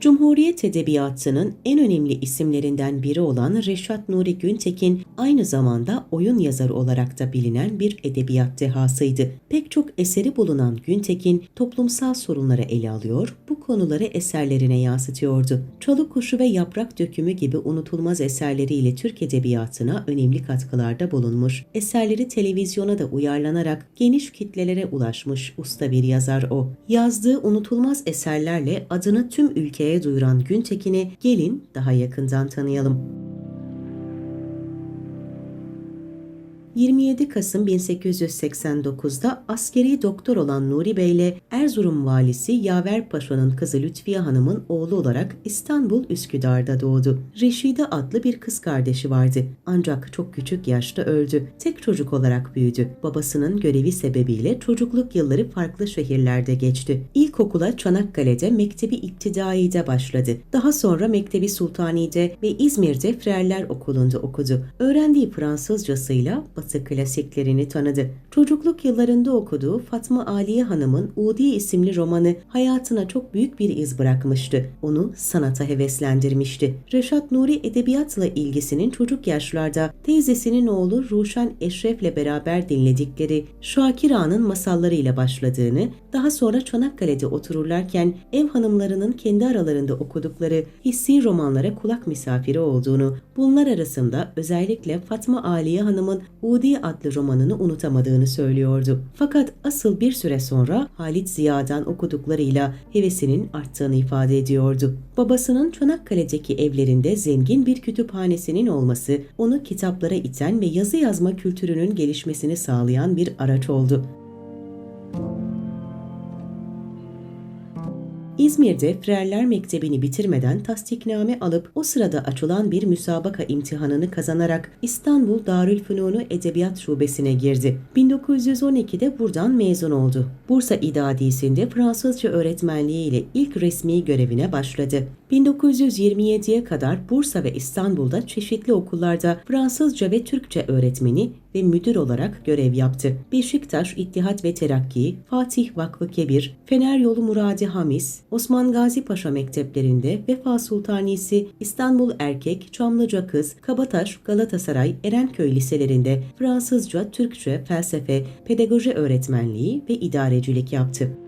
Cumhuriyet Edebiyatı'nın en önemli isimlerinden biri olan Reşat Nuri Güntekin aynı zamanda oyun yazarı olarak da bilinen bir edebiyat dehasıydı. Pek çok eseri bulunan Güntekin toplumsal sorunları ele alıyor, bu konuları eserlerine yansıtıyordu. Çalı Kuşu ve Yaprak Dökümü gibi unutulmaz eserleriyle Türk edebiyatına önemli katkılarda bulunmuş. Eserleri televizyona da uyarlanarak geniş kitlelere ulaşmış usta bir yazar o. Yazdığı unutulmaz eserlerle adını tüm ülkeye duyuran Güntekin'i gelin daha yakından tanıyalım. 27 Kasım 1889'da askeri doktor olan Nuri Bey ile Erzurum valisi Yaver Paşa'nın kızı Lütfiye Hanım'ın oğlu olarak İstanbul Üsküdar'da doğdu. Reşide adlı bir kız kardeşi vardı. Ancak çok küçük yaşta öldü. Tek çocuk olarak büyüdü. Babasının görevi sebebiyle çocukluk yılları farklı şehirlerde geçti. İlkokula Çanakkale'de Mektebi İptidai'de başladı. Daha sonra Mektebi Sultani'de ve İzmir'de Frerler Okulu'nda okudu. Öğrendiği Fransızcasıyla Batı klasiklerini tanıdı. Çocukluk yıllarında okuduğu Fatma Aliye Hanım'ın Udi isimli romanı hayatına çok büyük bir iz bırakmıştı. Onu sanata heveslendirmişti. Reşat Nuri edebiyatla ilgisinin çocuk yaşlarda teyzesinin oğlu Ruşen Eşref'le beraber dinledikleri Şakir Ağa'nın masallarıyla başladığını, daha sonra Çanakkale'de otururlarken ev hanımlarının kendi aralarında okudukları hissi romanlara kulak misafiri olduğunu, bunlar arasında özellikle Fatma Aliye Hanım'ın Udi adlı romanını unutamadığını söylüyordu. Fakat asıl bir süre sonra Halit Ziya'dan okuduklarıyla hevesinin arttığını ifade ediyordu. Babasının Çanakkale'deki evlerinde zengin bir kütüphanesinin olması onu kitaplara iten ve yazı yazma kültürünün gelişmesini sağlayan bir araç oldu. İzmir'de Frerler Mektebi'ni bitirmeden tasdikname alıp o sırada açılan bir müsabaka imtihanını kazanarak İstanbul Darülfünunu Edebiyat Şubesi'ne girdi. 1912'de buradan mezun oldu. Bursa İdadisi'nde Fransızca öğretmenliği ile ilk resmi görevine başladı. 1927'ye kadar Bursa ve İstanbul'da çeşitli okullarda Fransızca ve Türkçe öğretmeni ve müdür olarak görev yaptı. Beşiktaş İttihat ve Terakki, Fatih Vakfı Kebir, Fener Yolu Muradi Hamis, Osman Gazi Paşa mekteplerinde Vefa Sultanisi, İstanbul Erkek, Çamlıca Kız, Kabataş, Galatasaray, Erenköy liselerinde Fransızca, Türkçe, felsefe, pedagoji öğretmenliği ve idarecilik yaptı.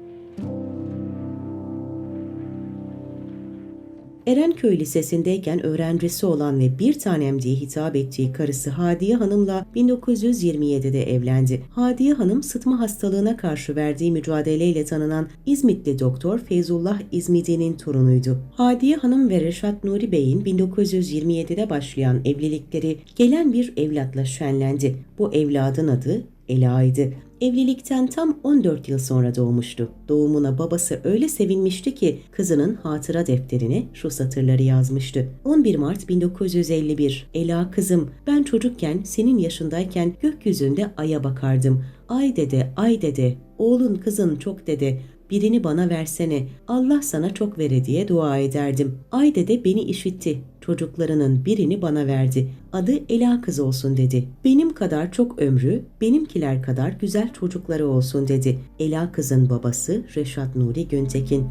Erenköy Lisesi'ndeyken öğrencisi olan ve bir tanem diye hitap ettiği karısı Hadiye Hanım'la 1927'de evlendi. Hadiye Hanım sıtma hastalığına karşı verdiği mücadeleyle tanınan İzmitli doktor Feyzullah İzmidi'nin torunuydu. Hadiye Hanım ve Reşat Nuri Bey'in 1927'de başlayan evlilikleri gelen bir evlatla şenlendi. Bu evladın adı Ela'ydı. Evlilikten tam 14 yıl sonra doğmuştu. Doğumuna babası öyle sevinmişti ki kızının hatıra defterine şu satırları yazmıştı. 11 Mart 1951 Ela kızım ben çocukken senin yaşındayken gökyüzünde aya bakardım. Ay dede ay dede oğlun kızın çok dede birini bana versene, Allah sana çok vere diye dua ederdim. Ay dede beni işitti, çocuklarının birini bana verdi. Adı Ela kız olsun dedi. Benim kadar çok ömrü, benimkiler kadar güzel çocukları olsun dedi. Ela kızın babası Reşat Nuri Güntekin.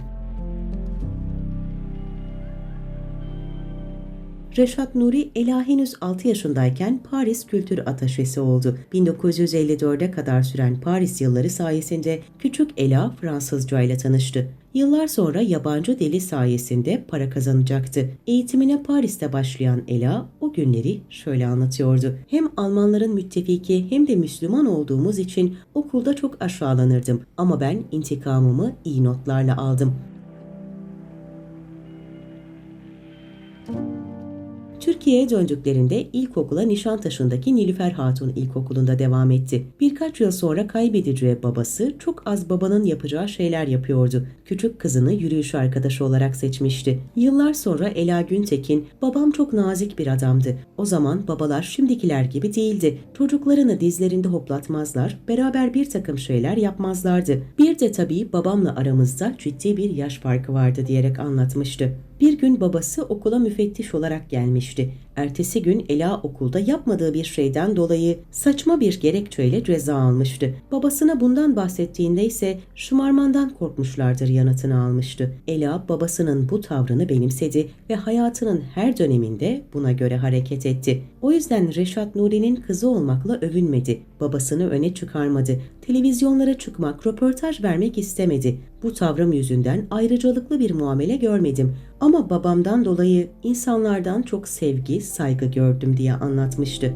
Reşat Nuri Ela henüz 6 yaşındayken Paris Kültür Ataşesi oldu. 1954'e kadar süren Paris yılları sayesinde küçük Ela Fransızca ile tanıştı. Yıllar sonra yabancı dili sayesinde para kazanacaktı. Eğitimine Paris'te başlayan Ela o günleri şöyle anlatıyordu. Hem Almanların müttefiki hem de Müslüman olduğumuz için okulda çok aşağılanırdım ama ben intikamımı iyi notlarla aldım. Türkiye'ye döndüklerinde ilkokula Nişantaşı'ndaki Nilüfer Hatun İlkokulu'nda devam etti. Birkaç yıl sonra kaybedeceği babası çok az babanın yapacağı şeyler yapıyordu. Küçük kızını yürüyüş arkadaşı olarak seçmişti. Yıllar sonra Ela Güntekin, babam çok nazik bir adamdı. O zaman babalar şimdikiler gibi değildi. Çocuklarını dizlerinde hoplatmazlar, beraber bir takım şeyler yapmazlardı. Bir de tabii babamla aramızda ciddi bir yaş farkı vardı diyerek anlatmıştı. Bir gün babası okula müfettiş olarak gelmişti. Ertesi gün Ela okulda yapmadığı bir şeyden dolayı saçma bir gerekçeyle ceza almıştı. Babasına bundan bahsettiğinde ise şımarmandan korkmuşlardır yanıtını almıştı. Ela babasının bu tavrını benimsedi ve hayatının her döneminde buna göre hareket etti. O yüzden Reşat Nuri'nin kızı olmakla övünmedi. Babasını öne çıkarmadı. Televizyonlara çıkmak, röportaj vermek istemedi. Bu tavrım yüzünden ayrıcalıklı bir muamele görmedim. Ama babamdan dolayı insanlardan çok sevgi, saygı gördüm diye anlatmıştı.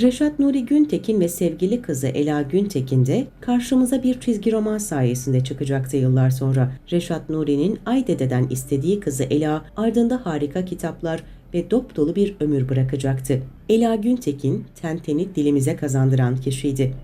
Reşat Nuri Güntekin ve sevgili kızı Ela Güntekin de karşımıza bir çizgi roman sayesinde çıkacaktı yıllar sonra. Reşat Nuri'nin Aydede'den istediği kızı Ela ardında harika kitaplar ve dop dolu bir ömür bırakacaktı. Ela Güntekin, Tenten'i dilimize kazandıran kişiydi.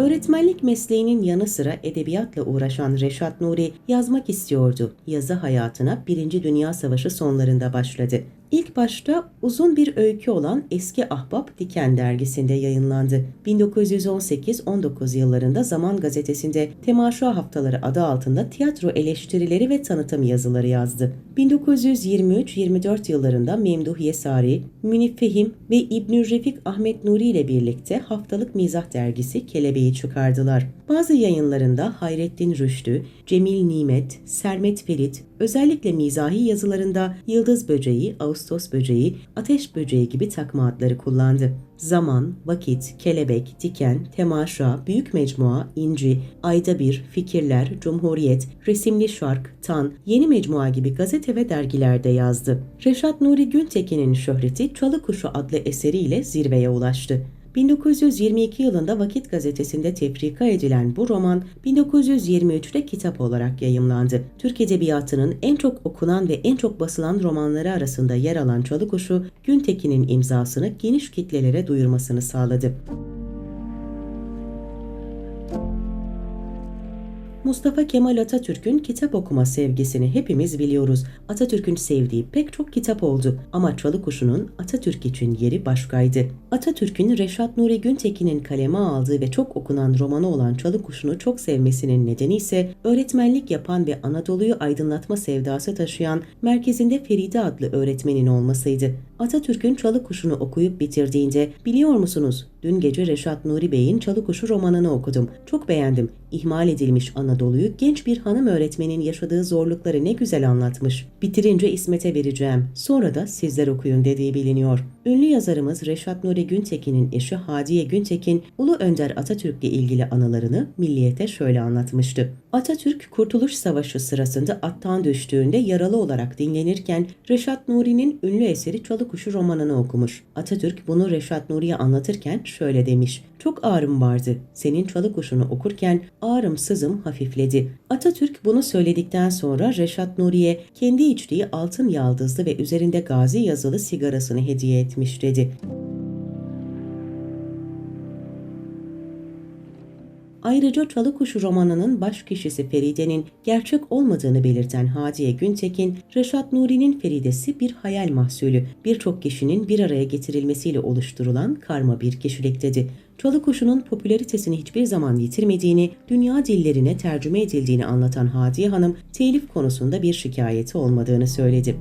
Öğretmenlik mesleğinin yanı sıra edebiyatla uğraşan Reşat Nuri yazmak istiyordu. Yazı hayatına Birinci Dünya Savaşı sonlarında başladı. İlk başta uzun bir öykü olan Eski Ahbap Diken dergisinde yayınlandı. 1918-19 yıllarında Zaman gazetesinde Temaşa Haftaları adı altında tiyatro eleştirileri ve tanıtım yazıları yazdı. 1923-24 yıllarında Memduh Yesari, Münif Fehim ve İbnü Refik Ahmet Nuri ile birlikte haftalık mizah dergisi Kelebeği çıkardılar. Bazı yayınlarında Hayrettin Rüştü, Cemil Nimet, Sermet Ferit, özellikle mizahi yazılarında Yıldız Böceği, Ağustos Böceği, Ateş Böceği gibi takma adları kullandı. Zaman, Vakit, Kelebek, Diken, Temaşa, Büyük Mecmua, İnci, Ayda Bir, Fikirler, Cumhuriyet, Resimli Şark, Tan, Yeni Mecmua gibi gazete ve dergilerde yazdı. Reşat Nuri Güntekin'in şöhreti Çalı Kuşu adlı eseriyle zirveye ulaştı. 1922 yılında Vakit gazetesinde tefrika edilen bu roman 1923'te kitap olarak yayımlandı. Türk Edebiyatı'nın en çok okunan ve en çok basılan romanları arasında yer alan Çalıkuşu, Güntekin'in imzasını geniş kitlelere duyurmasını sağladı. Mustafa Kemal Atatürk'ün kitap okuma sevgisini hepimiz biliyoruz. Atatürk'ün sevdiği pek çok kitap oldu ama Çalıkuşu'nun Atatürk için yeri başkaydı. Atatürk'ün Reşat Nuri Güntekin'in kaleme aldığı ve çok okunan romanı olan Çalıkuşu'nu çok sevmesinin nedeni ise öğretmenlik yapan ve Anadolu'yu aydınlatma sevdası taşıyan merkezinde Feride adlı öğretmenin olmasıydı. Atatürk'ün Çalıkuşu'nu okuyup bitirdiğinde biliyor musunuz dün gece Reşat Nuri Bey'in Çalıkuşu romanını okudum. Çok beğendim. İhmal edilmiş Anadolu'yu genç bir hanım öğretmenin yaşadığı zorlukları ne güzel anlatmış. Bitirince İsmet'e vereceğim. Sonra da sizler okuyun dediği biliniyor. Ünlü yazarımız Reşat Nuri Güntekin'in eşi Hadiye Güntekin, Ulu Önder Atatürk'le ilgili anılarını Milliyet'e şöyle anlatmıştı. Atatürk Kurtuluş Savaşı sırasında attan düştüğünde yaralı olarak dinlenirken Reşat Nuri'nin ünlü eseri Çalıkuşu romanını okumuş. Atatürk bunu Reşat Nuri'ye anlatırken şöyle demiş. Çok ağrım vardı. Senin çalı kuşunu okurken ağrım sızım hafifledi. Atatürk bunu söyledikten sonra Reşat Nuri'ye kendi içtiği altın yaldızlı ve üzerinde gazi yazılı sigarasını hediye etmiş dedi. Ayrıca Çalıkuşu romanının baş kişisi Feride'nin gerçek olmadığını belirten Hadiye Güntekin, Reşat Nuri'nin Feridesi bir hayal mahsulü, birçok kişinin bir araya getirilmesiyle oluşturulan karma bir kişilik dedi. Çalıkuşu'nun popülaritesini hiçbir zaman yitirmediğini, dünya dillerine tercüme edildiğini anlatan Hadiye Hanım, telif konusunda bir şikayeti olmadığını söyledi.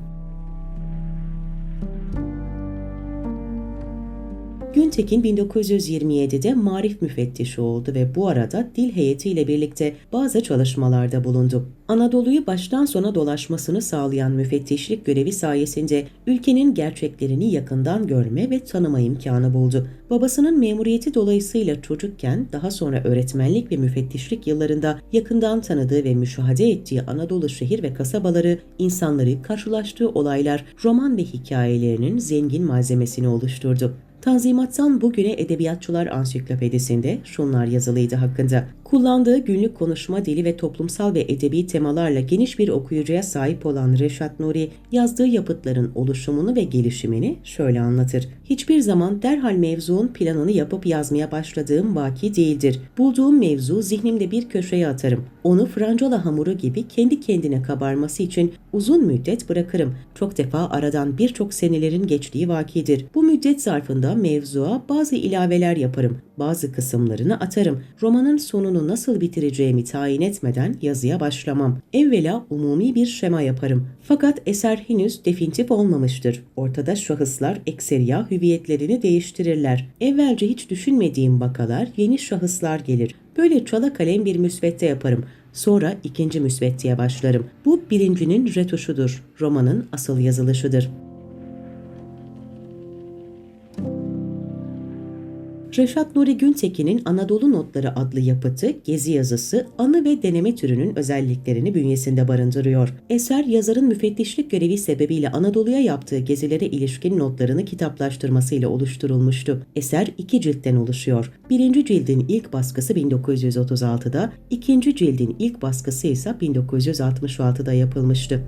Güntekin 1927'de marif müfettişi oldu ve bu arada dil heyetiyle birlikte bazı çalışmalarda bulundu. Anadolu'yu baştan sona dolaşmasını sağlayan müfettişlik görevi sayesinde ülkenin gerçeklerini yakından görme ve tanıma imkanı buldu. Babasının memuriyeti dolayısıyla çocukken daha sonra öğretmenlik ve müfettişlik yıllarında yakından tanıdığı ve müşahede ettiği Anadolu şehir ve kasabaları, insanları, karşılaştığı olaylar, roman ve hikayelerinin zengin malzemesini oluşturdu. Tanzimat'tan bugüne Edebiyatçılar Ansiklopedisinde şunlar yazılıydı hakkında. Kullandığı günlük konuşma dili ve toplumsal ve edebi temalarla geniş bir okuyucuya sahip olan Reşat Nuri, yazdığı yapıtların oluşumunu ve gelişimini şöyle anlatır. Hiçbir zaman derhal mevzuun planını yapıp yazmaya başladığım vaki değildir. Bulduğum mevzu zihnimde bir köşeye atarım. Onu francola hamuru gibi kendi kendine kabarması için uzun müddet bırakırım. Çok defa aradan birçok senelerin geçtiği vakidir. Bu müddet zarfında mevzuya bazı ilaveler yaparım. Bazı kısımlarını atarım. Romanın sonunu romanını nasıl bitireceğimi tayin etmeden yazıya başlamam. Evvela umumi bir şema yaparım. Fakat eser henüz definitif olmamıştır. Ortada şahıslar ekseriya hüviyetlerini değiştirirler. Evvelce hiç düşünmediğim vakalar, yeni şahıslar gelir. Böyle çala kalem bir müsvedde yaparım. Sonra ikinci müsveddeye başlarım. Bu birincinin retuşudur. Romanın asıl yazılışıdır. Reşat Nuri Güntekin'in Anadolu Notları adlı yapıtı, gezi yazısı, anı ve deneme türünün özelliklerini bünyesinde barındırıyor. Eser, yazarın müfettişlik görevi sebebiyle Anadolu'ya yaptığı gezilere ilişkin notlarını kitaplaştırmasıyla oluşturulmuştu. Eser iki ciltten oluşuyor. Birinci cildin ilk baskısı 1936'da, ikinci cildin ilk baskısı ise 1966'da yapılmıştı.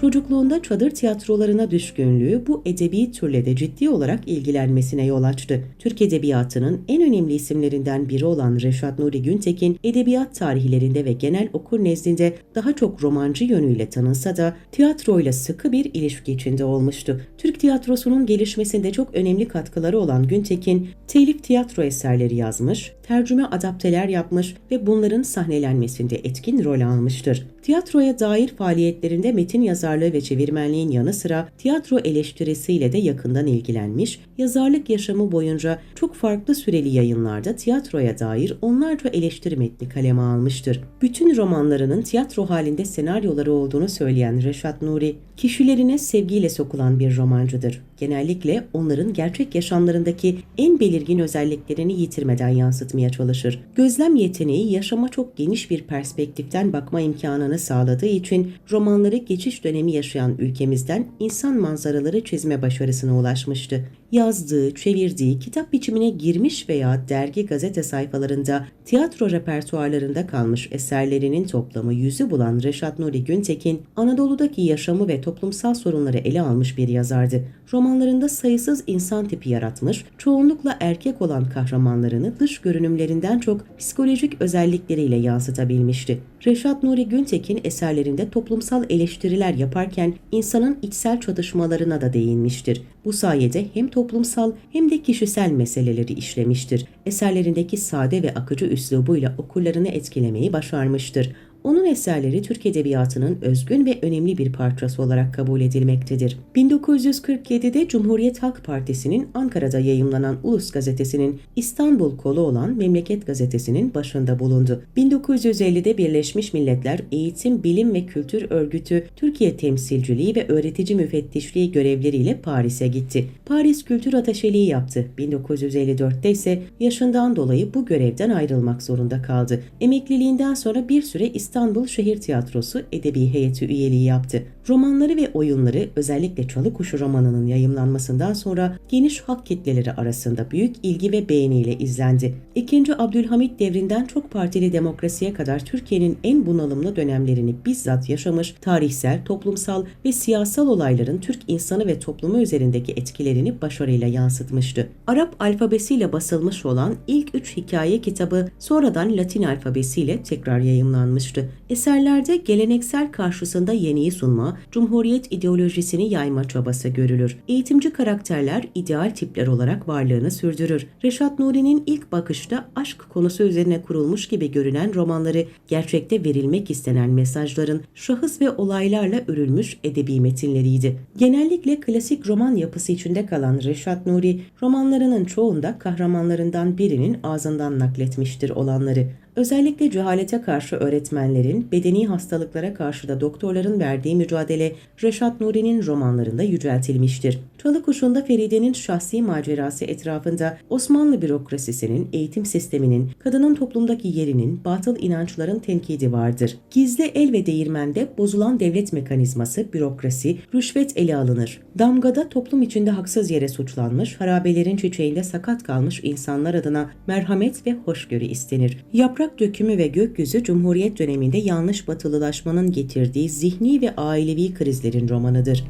Çocukluğunda çadır tiyatrolarına düşkünlüğü bu edebi türle de ciddi olarak ilgilenmesine yol açtı. Türk edebiyatının en önemli isimlerinden biri olan Reşat Nuri Güntekin, edebiyat tarihlerinde ve genel okur nezdinde daha çok romancı yönüyle tanınsa da tiyatroyla sıkı bir ilişki içinde olmuştu. Türk tiyatrosunun gelişmesinde çok önemli katkıları olan Güntekin, telif tiyatro eserleri yazmış, tercüme adapteler yapmış ve bunların sahnelenmesinde etkin rol almıştır. Tiyatroya dair faaliyetlerinde metin yazarlığı ve çevirmenliğin yanı sıra tiyatro eleştirisiyle de yakından ilgilenmiş, yazarlık yaşamı boyunca çok farklı süreli yayınlarda tiyatroya dair onlarca eleştiri metni kaleme almıştır. Bütün romanlarının tiyatro halinde senaryoları olduğunu söyleyen Reşat Nuri, kişilerine sevgiyle sokulan bir romancıdır. Genellikle onların gerçek yaşamlarındaki en belirgin özelliklerini yitirmeden yansıtmaya çalışır. Gözlem yeteneği yaşama çok geniş bir perspektiften bakma imkanını sağladığı için romanları geçiş dönemi yaşayan ülkemizden insan manzaraları çizme başarısına ulaşmıştı yazdığı, çevirdiği, kitap biçimine girmiş veya dergi gazete sayfalarında, tiyatro repertuarlarında kalmış eserlerinin toplamı yüzü bulan Reşat Nuri Güntekin, Anadolu'daki yaşamı ve toplumsal sorunları ele almış bir yazardı. Romanlarında sayısız insan tipi yaratmış, çoğunlukla erkek olan kahramanlarını dış görünümlerinden çok psikolojik özellikleriyle yansıtabilmişti. Reşat Nuri Güntekin eserlerinde toplumsal eleştiriler yaparken insanın içsel çatışmalarına da değinmiştir. Bu sayede hem toplumsal hem de kişisel meseleleri işlemiştir. Eserlerindeki sade ve akıcı üslubuyla okurlarını etkilemeyi başarmıştır. Onun eserleri Türk Edebiyatı'nın özgün ve önemli bir parçası olarak kabul edilmektedir. 1947'de Cumhuriyet Halk Partisi'nin Ankara'da yayımlanan Ulus Gazetesi'nin İstanbul kolu olan Memleket Gazetesi'nin başında bulundu. 1950'de Birleşmiş Milletler Eğitim, Bilim ve Kültür Örgütü Türkiye Temsilciliği ve Öğretici Müfettişliği görevleriyle Paris'e gitti. Paris Kültür Ataşeliği yaptı. 1954'te ise yaşından dolayı bu görevden ayrılmak zorunda kaldı. Emekliliğinden sonra bir süre İstanbul İstanbul Şehir Tiyatrosu Edebi Heyeti üyeliği yaptı. Romanları ve oyunları özellikle Çalı Kuşu romanının yayımlanmasından sonra geniş halk kitleleri arasında büyük ilgi ve beğeniyle izlendi. İkinci Abdülhamit devrinden çok partili demokrasiye kadar Türkiye'nin en bunalımlı dönemlerini bizzat yaşamış, tarihsel, toplumsal ve siyasal olayların Türk insanı ve toplumu üzerindeki etkilerini başarıyla yansıtmıştı. Arap alfabesiyle basılmış olan ilk üç hikaye kitabı sonradan Latin alfabesiyle tekrar yayımlanmıştı. Eserlerde geleneksel karşısında yeniyi sunma, cumhuriyet ideolojisini yayma çabası görülür. Eğitimci karakterler ideal tipler olarak varlığını sürdürür. Reşat Nuri'nin ilk bakışta aşk konusu üzerine kurulmuş gibi görünen romanları gerçekte verilmek istenen mesajların şahıs ve olaylarla örülmüş edebi metinleriydi. Genellikle klasik roman yapısı içinde kalan Reşat Nuri, romanlarının çoğunda kahramanlarından birinin ağzından nakletmiştir olanları. Özellikle cehalete karşı öğretmenlerin, bedeni hastalıklara karşı da doktorların verdiği mücadele Reşat Nuri'nin romanlarında yüceltilmiştir. Çalı Kuşu'nda Feride'nin şahsi macerası etrafında Osmanlı bürokrasisinin, eğitim sisteminin, kadının toplumdaki yerinin, batıl inançların tenkidi vardır. Gizli el ve değirmende bozulan devlet mekanizması, bürokrasi, rüşvet ele alınır. Damgada toplum içinde haksız yere suçlanmış, harabelerin çiçeğinde sakat kalmış insanlar adına merhamet ve hoşgörü istenir. Yaprak dökümü ve gökyüzü Cumhuriyet döneminde yanlış batılılaşmanın getirdiği zihni ve ailevi krizlerin romanıdır.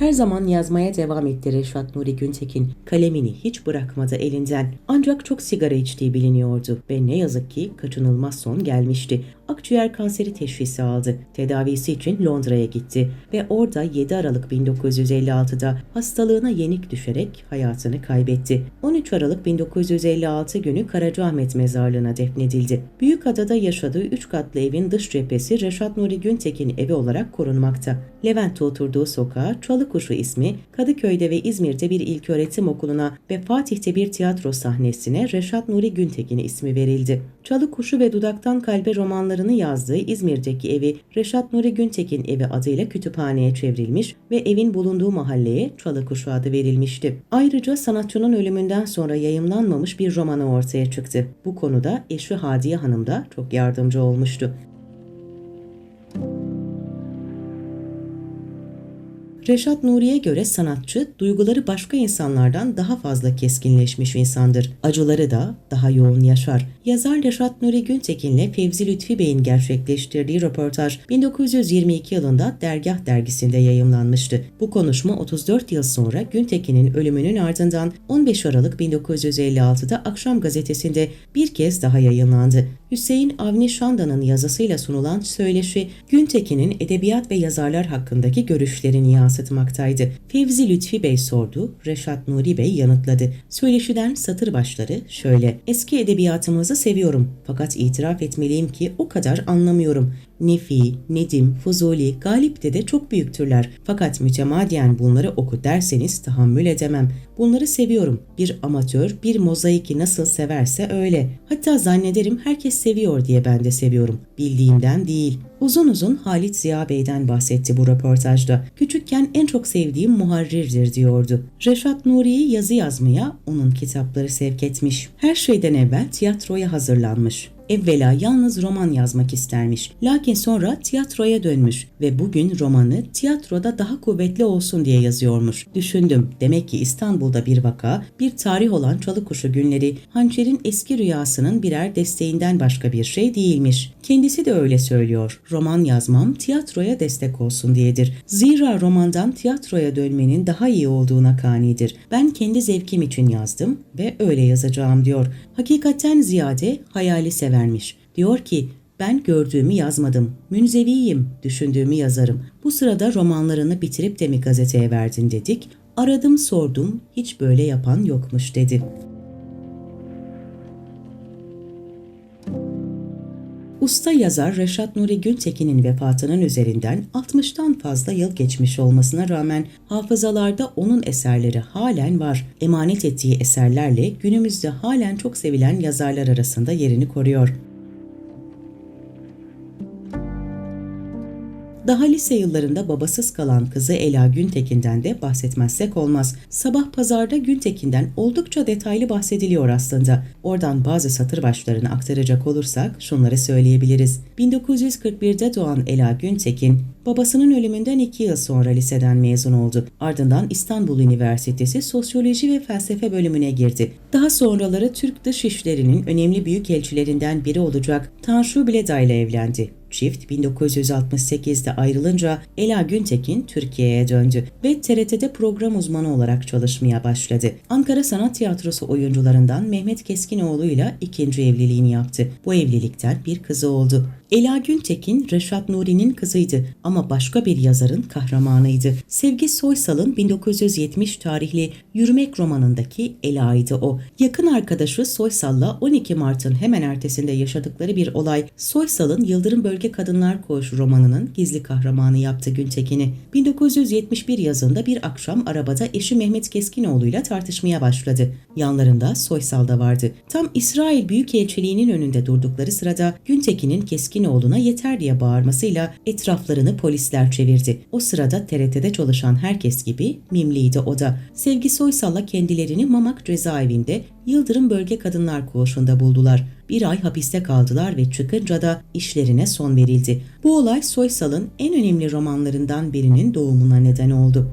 Her zaman yazmaya devam etti Reşat Nuri Güntekin. Kalemini hiç bırakmadı elinden. Ancak çok sigara içtiği biliniyordu ve ne yazık ki kaçınılmaz son gelmişti. Akciğer kanseri teşhisi aldı. Tedavisi için Londra'ya gitti ve orada 7 Aralık 1956'da hastalığına yenik düşerek hayatını kaybetti. 13 Aralık 1956 günü Karacaahmet mezarlığına defnedildi. Büyükada'da yaşadığı 3 katlı evin dış cephesi Reşat Nuri Güntekin evi olarak korunmakta. Levent'te oturduğu sokağa Çalıkuşu ismi Kadıköy'de ve İzmir'de bir ilköğretim okuluna ve Fatih'te bir tiyatro sahnesine Reşat Nuri Güntekin ismi verildi. Çalı Kuşu ve Dudaktan Kalbe romanlarını yazdığı İzmir'deki evi Reşat Nuri Güntekin evi adıyla kütüphaneye çevrilmiş ve evin bulunduğu mahalleye Çalı Kuşu adı verilmişti. Ayrıca sanatçının ölümünden sonra yayımlanmamış bir romanı ortaya çıktı. Bu konuda eşi Hadiye Hanım da çok yardımcı olmuştu. Reşat Nuri'ye göre sanatçı duyguları başka insanlardan daha fazla keskinleşmiş insandır. Acıları da daha yoğun yaşar. Yazar Reşat Nuri Güntekin'le Fevzi Lütfi Bey'in gerçekleştirdiği röportaj 1922 yılında Dergah dergisinde yayımlanmıştı. Bu konuşma 34 yıl sonra Güntekin'in ölümünün ardından 15 Aralık 1956'da Akşam gazetesinde bir kez daha yayınlandı. Hüseyin Avni Şandan'ın yazısıyla sunulan söyleşi Güntekin'in edebiyat ve yazarlar hakkındaki görüşlerini yansıtmaktaydı. Fevzi Lütfi Bey sordu, Reşat Nuri Bey yanıtladı. Söyleşiden satır başları şöyle. Eski edebiyatımızı seviyorum fakat itiraf etmeliyim ki o kadar anlamıyorum. Nefi, Nedim, Fuzuli, Galip'te de çok büyüktürler. Fakat mütemadiyen bunları oku derseniz tahammül edemem. Bunları seviyorum. Bir amatör bir mozaiki nasıl severse öyle. Hatta zannederim herkes seviyor diye ben de seviyorum. Bildiğimden değil. Uzun uzun Halit Ziya Bey'den bahsetti bu röportajda. Küçükken en çok sevdiğim muharrirdir diyordu. Reşat Nuri'yi yazı yazmaya onun kitapları sevk etmiş. Her şeyden evvel tiyatroya hazırlanmış. Evvela yalnız roman yazmak istermiş. Lakin sonra tiyatroya dönmüş ve bugün romanı tiyatroda daha kuvvetli olsun diye yazıyormuş. Düşündüm. Demek ki İstanbul'da bir vaka, bir tarih olan Çalıkuşu günleri hançerin eski rüyasının birer desteğinden başka bir şey değilmiş. Kendisi de öyle söylüyor. Roman yazmam tiyatroya destek olsun diyedir. Zira romandan tiyatroya dönmenin daha iyi olduğuna kanidir. Ben kendi zevkim için yazdım ve öyle yazacağım diyor. Hakikaten ziyade hayali severmiş. Diyor ki ben gördüğümü yazmadım. Münzeviyim, düşündüğümü yazarım. Bu sırada romanlarını bitirip de mi gazeteye verdin dedik. Aradım sordum, hiç böyle yapan yokmuş dedi. Usta yazar Reşat Nuri Güntekin'in vefatının üzerinden 60'tan fazla yıl geçmiş olmasına rağmen hafızalarda onun eserleri halen var. Emanet ettiği eserlerle günümüzde halen çok sevilen yazarlar arasında yerini koruyor. Daha lise yıllarında babasız kalan kızı Ela Güntekin'den de bahsetmezsek olmaz. Sabah pazarda Güntekin'den oldukça detaylı bahsediliyor aslında. Oradan bazı satır başlarını aktaracak olursak şunları söyleyebiliriz. 1941'de doğan Ela Güntekin, babasının ölümünden iki yıl sonra liseden mezun oldu. Ardından İstanbul Üniversitesi Sosyoloji ve Felsefe bölümüne girdi. Daha sonraları Türk dış işlerinin önemli büyükelçilerinden biri olacak Tansu Bileda ile evlendi. Çift 1968'de ayrılınca Ela Güntekin Türkiye'ye döndü ve TRT'de program uzmanı olarak çalışmaya başladı. Ankara Sanat Tiyatrosu oyuncularından Mehmet Keskinoğlu ile ikinci evliliğini yaptı. Bu evlilikten bir kızı oldu. Ela Güntekin, Reşat Nuri'nin kızıydı ama başka bir yazarın kahramanıydı. Sevgi Soysal'ın 1970 tarihli Yürümek romanındaki Ela'ydı o. Yakın arkadaşı Soysal'la 12 Mart'ın hemen ertesinde yaşadıkları bir olay Soysal'ın Yıldırım Bölge Kadınlar Koğuşu romanının gizli kahramanı yaptı Güntekin'i. 1971 yazında bir akşam arabada eşi Mehmet Keskinoğlu'yla tartışmaya başladı. Yanlarında Soysal da vardı. Tam İsrail Büyükelçiliği'nin önünde durdukları sırada Güntekin'in Keskin Keskinoğlu'na yeter diye bağırmasıyla etraflarını polisler çevirdi. O sırada TRT'de çalışan herkes gibi mimliydi o da. Sevgi Soysal'la kendilerini Mamak cezaevinde Yıldırım Bölge Kadınlar Koğuşu'nda buldular. Bir ay hapiste kaldılar ve çıkınca da işlerine son verildi. Bu olay Soysal'ın en önemli romanlarından birinin doğumuna neden oldu.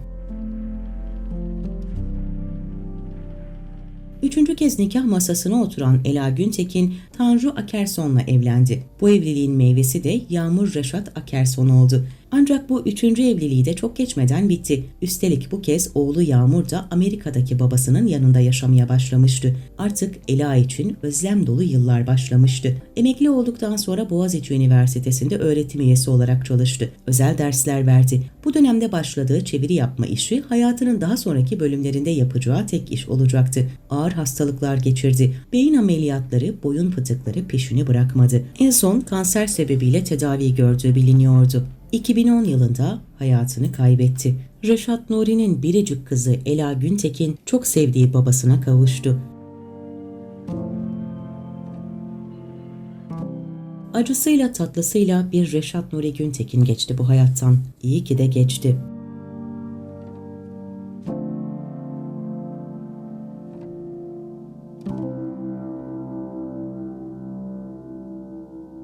Üçüncü kez nikah masasına oturan Ela Güntekin, Tanju Akerson'la evlendi. Bu evliliğin meyvesi de Yağmur Reşat Akerson oldu. Ancak bu üçüncü evliliği de çok geçmeden bitti. Üstelik bu kez oğlu Yağmur da Amerika'daki babasının yanında yaşamaya başlamıştı. Artık Ela için özlem dolu yıllar başlamıştı. Emekli olduktan sonra Boğaziçi Üniversitesi'nde öğretim üyesi olarak çalıştı. Özel dersler verdi. Bu dönemde başladığı çeviri yapma işi hayatının daha sonraki bölümlerinde yapacağı tek iş olacaktı. Ağır hastalıklar geçirdi. Beyin ameliyatları, boyun fıtıkları peşini bırakmadı. En son kanser sebebiyle tedavi gördüğü biliniyordu. 2010 yılında hayatını kaybetti. Reşat Nuri'nin biricik kızı Ela Güntekin çok sevdiği babasına kavuştu. Acısıyla tatlısıyla bir Reşat Nuri Güntekin geçti bu hayattan. İyi ki de geçti.